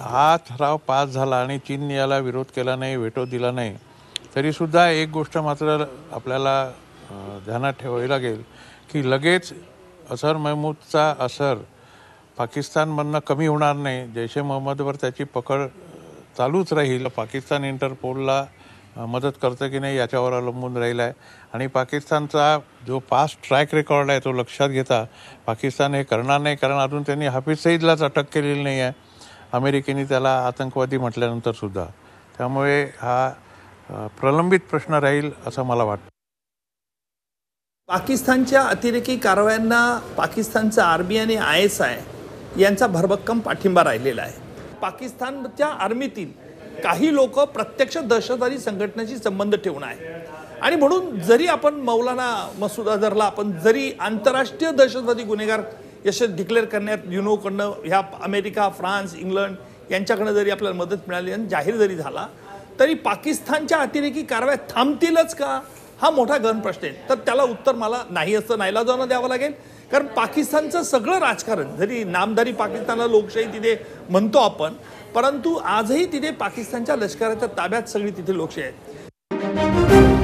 हा ठराव पास झाला आणि चीनने याला विरोध केला नाही वेटो दिला नाही तरी सुद्धा एक गोष्ट मात्र आपल्याला ध्यानात ठेवावी लागेल की लगेच असर महमूदचा असर पाकिस्तानमधनं कमी होणार नाही. जैश ए मोहम्मदवर त्याची पकड चालूच राहील. पाकिस्तान इंटरपोलला मदत करतं की नाही याच्यावर अवलंबून राहिलं आहे. आणि पाकिस्तानचा जो पास्ट ट्रॅक रेकॉर्ड आहे तो लक्षात घेता पाकिस्तान हे करणार नाही कारण अजून त्यांनी हाफिज सईदलाच अटक केलेली नाही आहे. अमेरिकेने त्याला आतंकवादी म्हटल्यानंतर सुद्धा. त्यामुळे हा प्रलंबित प्रश्न राहील असं मला वाटतं. पाकिस्तानच्या अतिरेकी कारवायांना पाकिस्तानचा आर्मी आणि आय एस आय यांचा भरभक्कम पाठिंबा राहिलेला आहे. पाकिस्तानच्या आर्मीतील काही लोक प्रत्यक्ष दहशतवादी संघटनेशी संबंध ठेवून आहे आणि म्हणून जरी आपण मौलाना मसूद अझरला आपण जरी आंतरराष्ट्रीय दहशतवादी गुन्हेगार यश डिक्लेअर करण्यात युनोकडनं ह्या अमेरिका फ्रान्स इंग्लंड यांच्याकडनं जरी आपल्याला मदत मिळाली आणि जाहीर जरी झाला तरी पाकिस्तानच्या अतिरेकी कारवाया थांबतीलच का? हा मोठा गहन प्रश्न आहे. तर त्याला उत्तर मला नाही असं नाईलाजानं द्यावं लागेल. कारण पाकिस्तानचं सगळं राजकारण जरी नामदारी पाकिस्तानला लोकशाही तिथे म्हणतो आपण परंतु आजही तिथे पाकिस्तानच्या लष्कराच्या ताब्यात सगळी तिथे लोकशाही आहे